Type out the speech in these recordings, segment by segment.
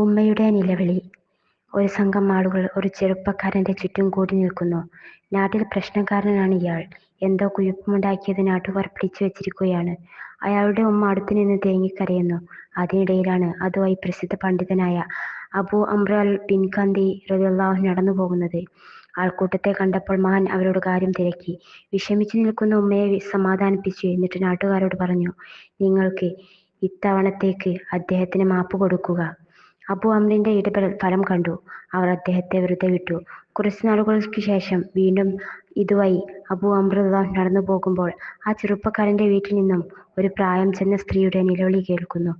ഉമ്മയുടെ നിലവിളി ഒരു സംഘം ആളുകൾ ഒരു ചെറുപ്പക്കാരന്റെ ചുറ്റും കൂടി നിൽക്കുന്നു. നാട്ടിൽ പ്രശ്നക്കാരനാണ് ഇയാൾ. എന്തോ കുഴപ്പമുണ്ടാക്കിയത് നാട്ടുകാർ പിടിച്ചു വച്ചിരിക്കുകയാണ്. അയാളുടെ ഉമ്മ അടുത്തു നിന്ന് തേങ്ങിക്കരയുന്നു. അതിനിടയിലാണ് അതുമായി പ്രസിദ്ധ പണ്ഡിതനായ അബൂ അംർ അൽ ബിൻകന്ദി നടന്നു പോകുന്നത് ആൾക്കൂട്ടത്തെ കണ്ടപ്പോൾ മഹാൻ അവരോട് കാര്യം തിരക്കി. വിഷമിച്ചു നിൽക്കുന്ന ഉമ്മയെ സമാധാനിപ്പിച്ചു. എന്നിട്ട് നാട്ടുകാരോട് പറഞ്ഞു, നിങ്ങൾക്ക് ഇത്തവണത്തേക്ക് അദ്ദേഹത്തിന് മാപ്പ് കൊടുക്കുക. അബൂ അംറിന്റെ ഇടപെടൽ ഫലം കണ്ടു. അവർ അദ്ദേഹത്തെ വെറുതെ വിട്ടു. കുറച്ചു നാളുകൾക്ക് ശേഷം വീണ്ടും ഇതുവായി അബു അമൃത നടന്നു പോകുമ്പോൾ ആ ചെറുപ്പക്കാരന്റെ വീട്ടിൽ നിന്നും ഒരു പ്രായം ചെന്ന സ്ത്രീയുടെ നിലവിളി കേൾക്കുന്നു.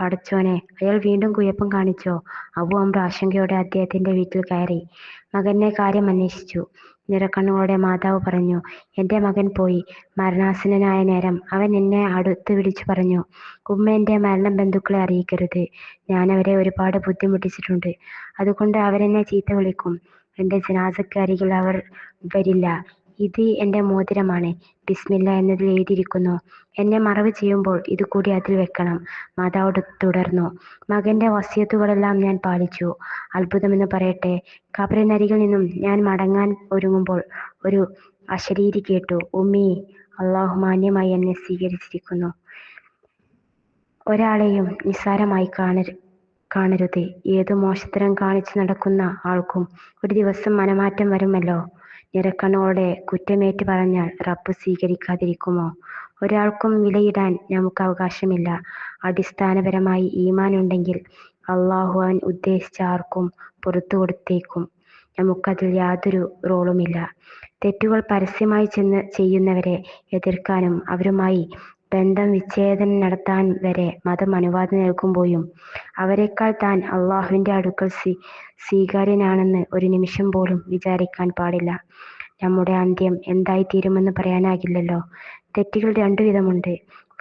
പടച്ചോനെ, അയാൾ വീണ്ടും കുഴപ്പം കാണിച്ചോ? അബു അമ്ര ആശങ്കയോടെ അദ്ദേഹത്തിന്റെ വീട്ടിൽ കയറി. മകനെ കാര്യം അന്വേഷിച്ചു. നിറക്കണ്ണുകളുടെ മാതാവ് പറഞ്ഞു, എന്റെ മകൻ പോയി. മരണാസന്നനായ നേരം അവൻ എന്നെ അടുത്ത് വിളിച്ചു പറഞ്ഞു, ഉമ്മ എന്റെ മരണം ബന്ധുക്കളെ അറിയിക്കരുത്. ഞാൻ അവരെ ഒരുപാട് ബുദ്ധിമുട്ടിച്ചിട്ടുണ്ട്. അതുകൊണ്ട് അവരെന്നെ ചീത്ത വിളിക്കും. എന്റെ ജനാസയ്ക്ക് അരികിൽ അവർ വരില്ല. ഇത് എന്റെ മോതിരമാണ്. ബിസ്മില്ല എന്നതിൽ എഴുതിയിരിക്കുന്നു. എന്നെ മറവ് ചെയ്യുമ്പോൾ ഇത് കൂടി അതിൽ വെക്കണം. മാതാവ് തുടർന്നു, മകന്റെ വസ്യത്തുകളെല്ലാം ഞാൻ പാലിച്ചു. അത്ഭുതമെന്ന് പറയട്ടെ, കബറിനരികിൽ നിന്നും ഞാൻ മടങ്ങാൻ ഒരുങ്ങുമ്പോൾ ഒരു അശരീരി കേട്ടു, ഉമ്മി അള്ളാഹു മാന്യമായി എന്നെ സ്വീകരിച്ചിരിക്കുന്നു. ഒരാളെയും നിസ്സാരമായി കാണരുത്. ഏത് മോശത്തരം കാണിച്ചു നടക്കുന്ന ആൾക്കും ഒരു ദിവസം മനമാറ്റം വരുമല്ലോ. നിറകണ്ണുകളോടെ കുറ്റമേറ്റു പറഞ്ഞാൽ റബ്ബ് സ്വീകരിക്കാതിരിക്കുമോ? ഒരാൾക്കും വിലയിടാൻ നമുക്ക് അവകാശമില്ല. അടിസ്ഥാനപരമായി ഈമാൻ ഉണ്ടെങ്കിൽ അള്ളാഹു അവൻ ഉദ്ദേശിച്ച ആർക്കും പുറത്തു കൊടുത്തേക്കും നമുക്കതിൽ യാതൊരു റോളുമില്ല. തെറ്റുകൾ പരസ്യമായി ചെന്ന് ചെയ്യുന്നവരെ എതിർക്കാനും അവരുമായി ബന്ധം വിച്ഛേദനം നടത്താൻ വരെ മതം അനുവാദം നൽകുമ്പോഴും അവരെക്കാൾ താൻ അല്ലാഹുവിന്റെ അടുക്കൽ സ്വീകാര്യനാണെന്ന് ഒരു നിമിഷം പോലും വിചാരിക്കാൻ പാടില്ല. നമ്മുടെ അന്ത്യം എന്തായിത്തീരുമെന്ന് പറയാനാകില്ലല്ലോ. തെറ്റുകൾ രണ്ടു വിധമുണ്ട്.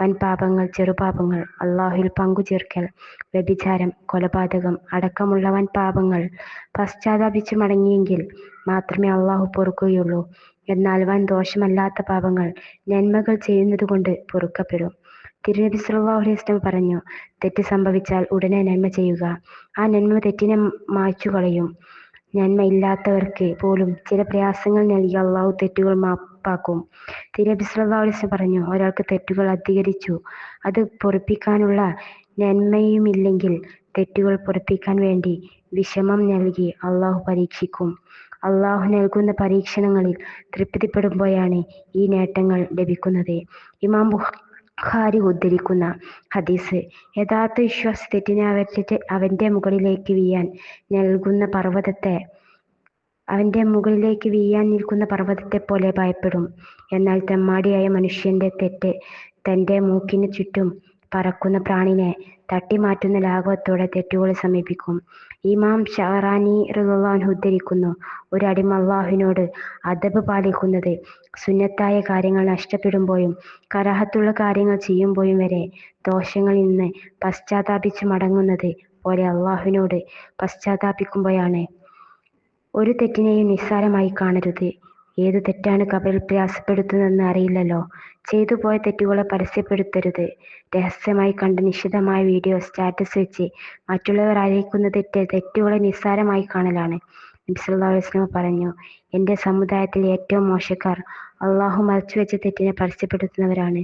വൻ പാപങ്ങൾ ചെറുപാപങ്ങൾ. അല്ലാഹുവിൽ പങ്കുചേർക്കൽ, വ്യഭിചാരം, കൊലപാതകം അടക്കമുള്ള വൻ പാപങ്ങൾ പശ്ചാത്താപിച്ചു മടങ്ങിയെങ്കിൽ മാത്രമേ അള്ളാഹു പൊറുക്കുകയുള്ളൂ. എന്നാൽ വൻ ദോഷമല്ലാത്ത പാപങ്ങൾ നന്മകൾ ചെയ്യുന്നതുകൊണ്ട് പൊറുക്കപ്പെടും. തിരുനബി സ്വല്ലല്ലാഹു അലൈഹി വസല്ലം പറഞ്ഞു, തെറ്റ് സംഭവിച്ചാൽ ഉടനെ നന്മ ചെയ്യുക. ആ നന്മ തെറ്റിനെ മായ്ച്ചു കളയും നന്മ ഇല്ലാത്തവർക്ക് പോലും ചില പ്രയാസങ്ങൾ നൽകി അള്ളാഹു തെറ്റുകൾ മാപ്പാക്കും. തിരുനബി സ്വല്ലല്ലാഹു അലൈഹി വസല്ലം പറഞ്ഞു, ഒരാൾക്ക് തെറ്റുകൾ അധികരിച്ചു അത് പൊറുപ്പിക്കാനുള്ള നന്മയുമില്ലെങ്കിൽ തെറ്റുകൾ പൊറുപ്പിക്കാൻ വേണ്ടി വിഷമം നൽകി അല്ലാഹു പരീക്ഷിക്കും. അല്ലാഹു നൽകുന്ന പരീക്ഷണങ്ങളിൽ തൃപ്തിപ്പെടുമ്പോഴാണ് ഈ നേട്ടങ്ങൾ ലഭിക്കുന്നത്. ഇമാം ബുഖാരി ഉദ്ധരിക്കുന്ന ഹദീസ് യഥാർത്ഥ വിശ്വാസി തെറ്റിനെ അവന്റെ മുകളിലേക്ക് വീയാൻ നൽകുന്ന പർവതത്തെ അവന്റെ മുകളിലേക്ക് വീയാൻ നിൽക്കുന്ന പർവതത്തെ പർവതത്തെപ്പോലെ ഭയപ്പെടും. എന്നാൽ തെമ്മാടിയായ മനുഷ്യന്റെ തെറ്റ് തന്റെ മൂക്കിന് ചുറ്റും പറക്കുന്ന പ്രാണിനെ തട്ടിമാറ്റുന്ന ലാഘവത്തോടെ തെറ്റുകളെ സമീപിക്കും. ഇമാം ഷഹറാനി അൻഹു ഉദ്ധരിക്കുന്നു, ഒരു അടിമ അല്ലാഹുവിനോട് അദബ് പാലിക്കുന്നത് സുന്നത്തായ കാര്യങ്ങൾ നഷ്ടപ്പെടുമ്പോഴും കരാഹത്തുള്ള കാര്യങ്ങൾ ചെയ്യുമ്പോഴും വരെ ദോഷങ്ങളിൽ നിന്ന് പശ്ചാത്താപിച്ച് മടങ്ങുന്നത് പോലെ അള്ളാഹുവിനോട് പശ്ചാത്താപിക്കുമ്പോഴാണ് ഒരു തെറ്റിനെയും നിസ്സാരമായി കാണരുത്. ഏതു തെറ്റാണ് കപിൽ പ്രയാസപ്പെടുത്തുന്നതെന്ന് അറിയില്ലല്ലോ. ചെയ്തു പോയ തെറ്റുകളെ പരസ്യപ്പെടുത്തരുത്. രഹസ്യമായി കണ്ട് നിശിതമായ വീഡിയോ സ്റ്റാറ്റസ് വെച്ച് മറ്റുള്ളവർ അറിയിക്കുന്ന തെറ്റ് തെറ്റുകളെ നിസ്സാരമായി കാണലാണ്. നബി സ്വല്ലല്ലാഹു അലൈഹി വസല്ലം പറഞ്ഞു, എന്റെ സമുദായത്തിൽ ഏറ്റവും മോശക്കാർ അല്ലാഹു മറച്ചുവെച്ച തെറ്റിനെ പരസ്യപ്പെടുത്തുന്നവരാണ്.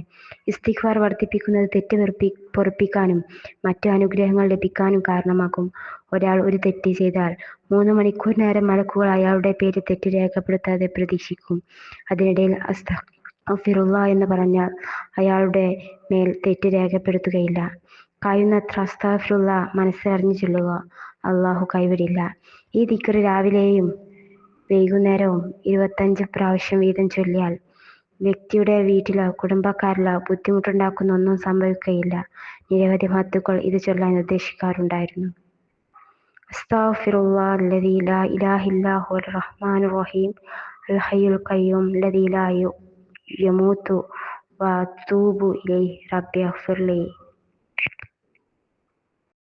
ഇസ്തിഗ്ഫാർ വർദ്ധിപ്പിക്കുന്നത് തെറ്റ് പൊറുപ്പിക്കാനും മറ്റു അനുഗ്രഹങ്ങൾ ലഭിക്കാനും കാരണമാകും. ഒരാൾ ഒരു തെറ്റ് ചെയ്താൽ മൂന്ന് മണിക്കൂർ നേരം മലക്കുകൾ അയാളുടെ പേര് തെറ്റ് രേഖപ്പെടുത്താതെ പ്രതീക്ഷിക്കും. അതിനിടയിൽ അസ്തഗ്ഫിറുല്ലാഹ് എന്ന് പറഞ്ഞാൽ അയാളുടെ മേൽ തെറ്റ് രേഖപ്പെടുത്തുകയില്ല. കഴിയുന്നത്ര അസ്താഫിറുള്ള മനസ്സറിഞ്ഞു ചൊല്ലുക. അള്ളാഹു കൈവിടില്ല. ഈ ദിക്ർ രാവിലെയും വൈകുന്നേരവും ഇരുപത്തഞ്ച് പ്രാവശ്യം വീതം ചൊല്ലിയാൽ വ്യക്തിയുടെ വീട്ടിലോ കുടുംബക്കാരിലോ ബുദ്ധിമുട്ടുണ്ടാക്കുന്ന ഒന്നും സംഭവിക്കുകയില്ല. നിരവധി മഹത്തുക്കൾ ഇത് ചൊല്ലാൻ നിർദ്ദേശിക്കാറുണ്ടായിരുന്നു. റബ്ബി ഇഗ്ഫിർലി